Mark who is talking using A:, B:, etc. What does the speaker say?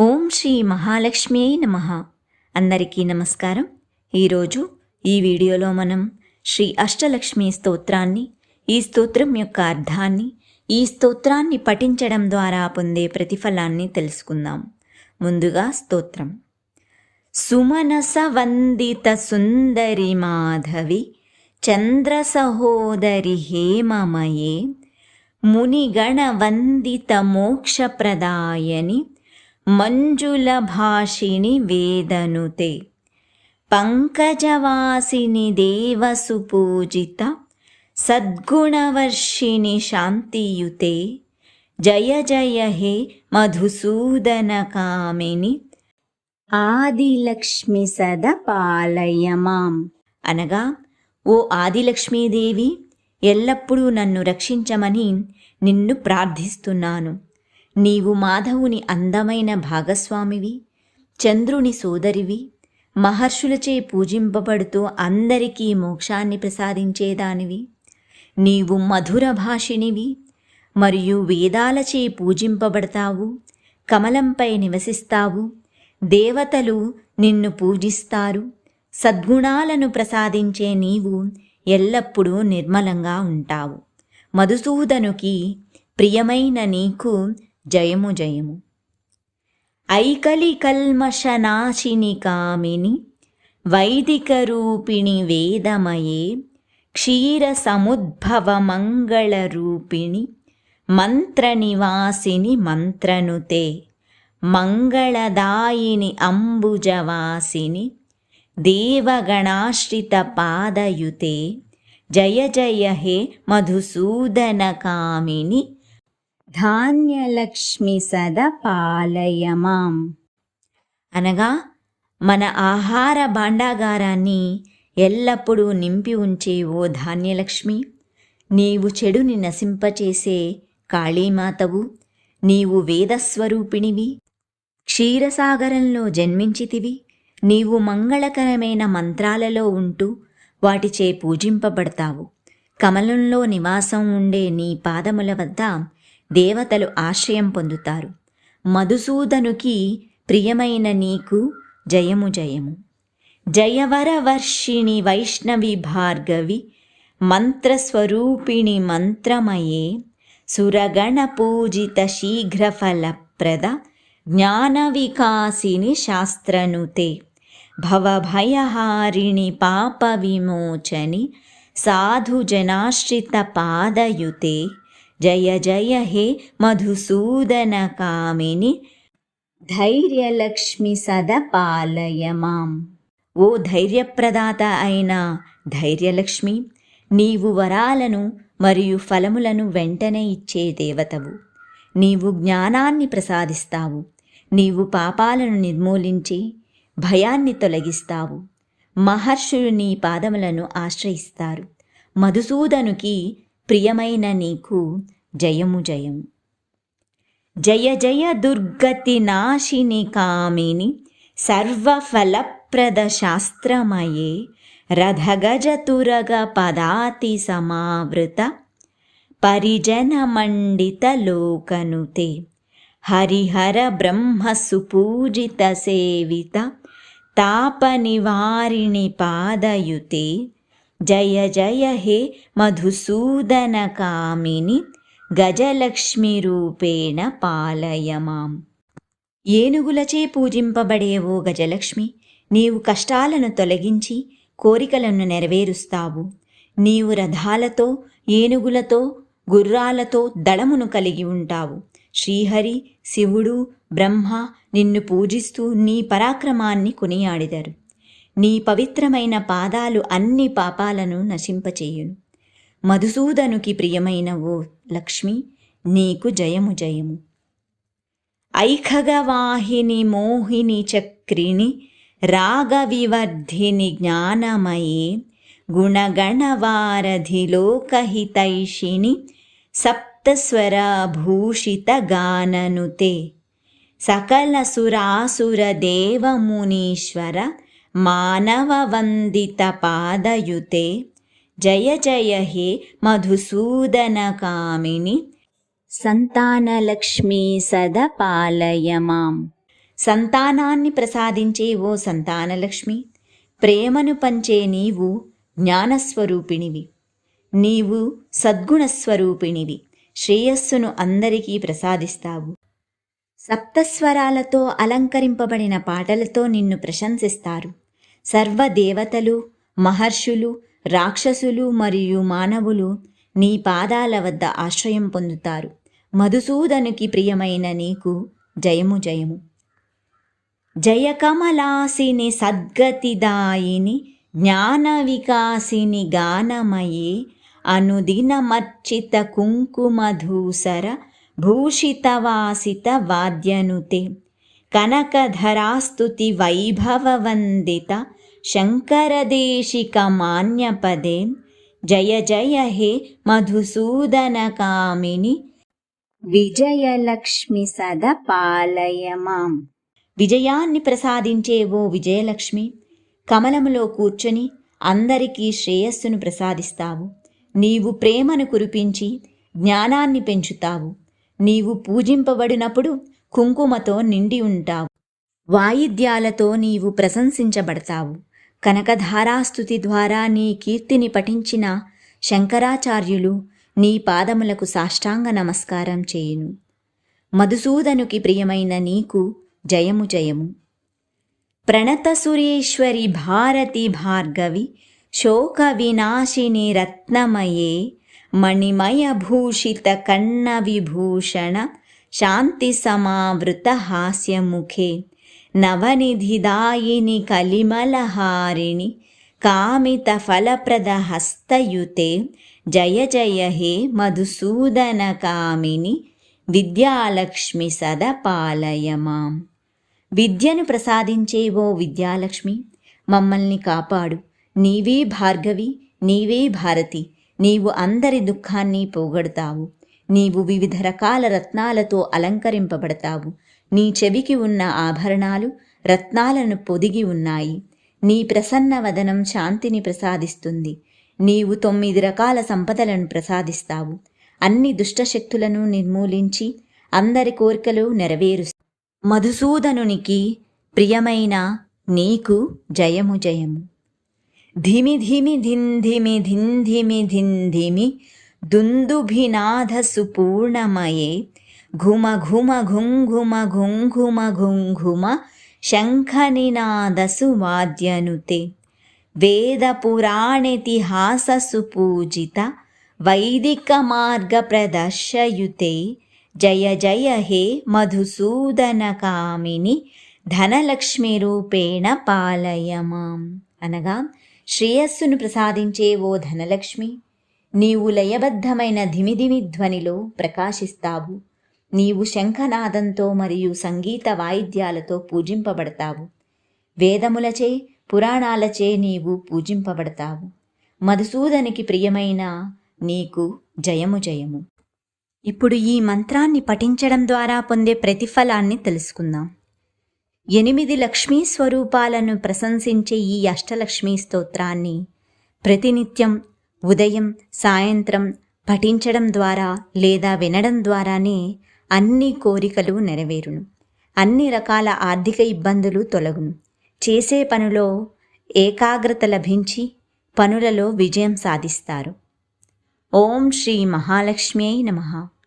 A: ఓం శ్రీ మహాలక్ష్మి నమ. అందరికీ నమస్కారం. ఈరోజు ఈ వీడియోలో మనం శ్రీ అష్టలక్ష్మి స్తోత్రాన్ని ఈ స్తోత్రం యొక్క అర్థాన్ని ఈ స్తోత్రాన్ని పఠించడం ద్వారా పొందే ప్రతిఫలాన్ని తెలుసుకుందాం. ముందుగా స్తోత్రం. సుమనస వందిత సుందరి మాధవి చంద్ర సహోదరి హేమమయే మునిగణ వందిత మోక్షప్రదాయని మంజుల భాషిణి వేదనుతే. పంకజవాసిని దేవసుపూజిత సద్గుణవర్షిణి శాంతియుతే. జయ జయ హే మధుసూదన కామిని ఆదిలక్ష్మి సద పాలయ మాం. అనగా ఓ ఆదిలక్ష్మీదేవి ఎల్లప్పుడూ నన్ను రక్షించమని నిన్ను ప్రార్థిస్తున్నాను. నీవు మాధవుని అందమైన భాగస్వామివి చంద్రుని సోదరివి మహర్షులచే పూజింపబడుతూ అందరికీ మోక్షాన్ని ప్రసాదించేదానివి. నీవు మధుర భాషిణివి మరియు వేదాలచే పూజింపబడతావు కమలంపై నివసిస్తావు దేవతలు నిన్ను పూజిస్తారు సద్గుణాలను ప్రసాదించే నీవు ఎల్లప్పుడూ నిర్మలంగా ఉంటావు. మధుసూదనుకి ప్రియమైన నీకు జయము జయము ఐకలి కల్మషనాశిని కామిని వైదిక రూపిణి వేదమయే క్షీర సముద్భవ మంగళ రూపిణి మంత్ర నివాసిని మంత్రనుతే మంగళదాయిని అంబుజవాసిని ధాన్యలక్ష్మి సద పాలయమాం అనగా మన ఆహార భాండాగారాన్ని ఎల్లప్పుడూ నింపి ఉంచే ఓ ధాన్యలక్ష్మి నీవు చెడుని నశింపచేసే కాళీమాతవు నీవు వేదస్వరూపిణివి క్షీరసాగరంలో జన్మించితివి నీవు మంగళకరమైన మంత్రాలలో ఉంటూ వాటిచే పూజింపబడతావు. కమలంలో నివాసం ఉండే నీ పాదముల వద్ద దేవతలు ఆశ్రయం పొందుతారు. మధుసూదనుకి ప్రియమైన నీకు జయము జయము. జయవరవర్షిణి వైష్ణవి భార్గవి మంత్రస్వరూపిణి మంత్రమయే సురగణ పూజిత శీఘ్రఫలప్రద జ్ఞానవికాసిని శాస్త్రనుతే భవభయహారిణి పాప విమోచని సాధుజనాశ్రిత పాదయుతే జయ జయ హే మధుసూదన కామిని. ధైర్యలక్ష్మి సదపాలయ మాం ఓ ధైర్యప్రదాత అయిన ధైర్యలక్ష్మి నీవు వరాలను మరియు ఫలములను వెంటనే ఇచ్చే దేవతవు. నీవు జ్ఞానాన్ని ప్రసాదిస్తావు. నీవు పాపాలను నిర్మూలించి భయాన్ని తొలగిస్తావు. మహర్షులు నీ పాదములను ఆశ్రయిస్తారు. మధుసూదనుకి ప్రియమైన నీకు జయము జయము జయ జయ దుర్గతి నాశిని కామిని సర్వఫలప్రద శాస్త్రమయే రథగజతురగ పదాతి సమావృత పరిజన మండిత లోకనుతే హరిహర జయ జయ హే మధుసూదన కామిని గజలక్ష్మి రూపేణ పాలయ మాం. ఏనుగులచే పూజింపబడేవో గజలక్ష్మి నీవు కష్టాలను తొలగించి కోరికలను నెరవేరుస్తావు. నీవు రథాలతో ఏనుగులతో గుర్రాలతో దళమును కలిగి ఉంటావు. శ్రీహరి శివుడు బ్రహ్మ నిన్ను పూజిస్తూ నీ పరాక్రమాన్ని కొనియాడిదరు. నీ పవిత్రమైన పాదాలు అన్ని పాపాలను నశింపచేయును. మధుసూదనుకి ప్రియమైన ఓ లక్ష్మి నీకు జయము జయము. ఐఖగవాహిని మోహిని చక్రిణి రాగవివర్ధిని జ్ఞానమయే గుణగణవారధి లోకహితైషిణి సప్తస్వరభూషితగాననుతే సకల సురాసుర దేవమునీశ్వర మానవవందిత పాదయుతే జయ జయ హే మధుసూదన కామిని సంతానలక్ష్మీ సద మాం. సంతానాన్ని ప్రసాదించే ఓ సంతానలక్ష్మి. ప్రేమను పంచే నీవు జ్ఞానస్వరూపిణివి. నీవు సద్గుణస్వరూపిణివి. శ్రేయస్సును అందరికీ ప్రసాదిస్తావు. సప్తస్వరాలతో అలంకరింపబడిన పాటలతో నిన్ను ప్రశంసిస్తారు. సర్వదేవతలు మహర్షులు రాక్షసులు మరియు మానవులు నీ పాదాల వద్ద ఆశ్రయం పొందుతారు. మధుసూదనుకి ప్రియమైన నీకు జయము జయము. జయ కమలాసిని సద్గతిదాయిని జ్ఞాన వికాసిని గానమయే అనుదినమర్చిత కుంకుమధూసర భూషితవాసిత వాద్యనుతే కనకధరాస్తుతి వైభవవందిత శంకరదేశిక మాన్యపదే జయ జయ హే మధుసూదన కామిని విజయలక్ష్మి సద పాలయ మాం విజయాన్ని ప్రసాదించే ఓ విజయలక్ష్మి కమలములో కూర్చొని అందరికీ శ్రేయస్సును ప్రసాదిస్తావు. నీవు ప్రేమను కురిపించి జ్ఞానాన్ని పెంచుతావు. నీవు పూజింపబడినప్పుడు కుంకుమతో నిండి ఉంటావు. వాయిద్యాలతో నీవు ప్రశంసించబడతావు. కనకధారాస్తుతి ద్వారా నీ కీర్తిని పఠించిన శంకరాచార్యులు నీ పాదములకు సాష్టాంగ నమస్కారం చేయును. మధుసూదనుకి ప్రియమైన నీకు జయము జయము. ప్రణత సురేశ్వరి భారతి భార్గవి శోక వినాశిని రత్నమయే మణిమయభూషిత కన్న విభూషణ శాంతి సమావృత హాస్యముఖే నవనిధిదాయిని కలిమలహారిణి కామిత ఫలప్రద హస్తయుతే జయ జయ హే మధుసూదన కామిని విద్యాలక్ష్మి సద పాలయ మాం. విద్యను ప్రసాదించే ఓ విద్యాలక్ష్మి మమ్మల్ని కాపాడు. నీవే భార్గవి నీవే భారతి. నీవు అందరి దుఃఖాన్ని పోగొడతావు. నీవు వివిధ రకాల రత్నాలతో అలంకరింపబడతావు. నీ చెవికి ఉన్న ఆభరణాలు రత్నాలను పొదిగి ఉన్నాయి. నీ ప్రసన్న వదనం శాంతిని ప్రసాదిస్తుంది. నీవు తొమ్మిది రకాల సంపదలను ప్రసాదిస్తావు. అన్ని దుష్టశక్తులను నిర్మూలించి అందరి కోరికలు నెరవేరు మధుసూదనునికి ప్రియమైన నీకు జయము జయము. ధిమి ధిమి ధింధిమి ధింధిమి ధింధిమి దుందుభినాథ సుపూర్ణమయే ఘుమ ఘుమ ఘుంఘుమ ఘుంఘుమ ఘుంఘుమ శంఖనినాదసు వాద్యనుతే వేద పురాణితిహాససు పూజిత వైదిక మార్గ ప్రదర్శయుతే జయ జయ హే మధుసూదన కామిని ధనలక్ష్మి రూపేణ పాలయ మాం అనగా శ్రేయస్సును ప్రసాదించే ఓ ధనలక్ష్మి నీవు లయబద్ధమైన ధిమిధిమి ధ్వనిలో ప్రకాశిస్తావు. నీవు శంఖనాదంతో మరియు సంగీత వాయిద్యాలతో పూజింపబడతావు. వేదములచే పురాణాలచే నీవు పూజింపబడతావు. మధుసూదనికి ప్రియమైన నీకు జయము జయము. ఇప్పుడు ఈ మంత్రాన్ని పఠించడం ద్వారా పొందే ప్రతిఫలాన్ని తెలుసుకుందాం. ఎనిమిది లక్ష్మీ స్వరూపాలను ప్రశంసించే ఈ అష్టలక్ష్మీ స్తోత్రాన్ని ప్రతినిత్యం ఉదయం సాయంత్రం పఠించడం ద్వారా లేదా వినడం ద్వారానే అన్ని కోరికలు నెరవేరును. అన్ని రకాల ఆర్థిక ఇబ్బందులు తొలగును. చేసే పనిలో ఏకాగ్రత లభించి పనులలో విజయం సాధిస్తారు. ఓం శ్రీ మహాలక్ష్మి నమః.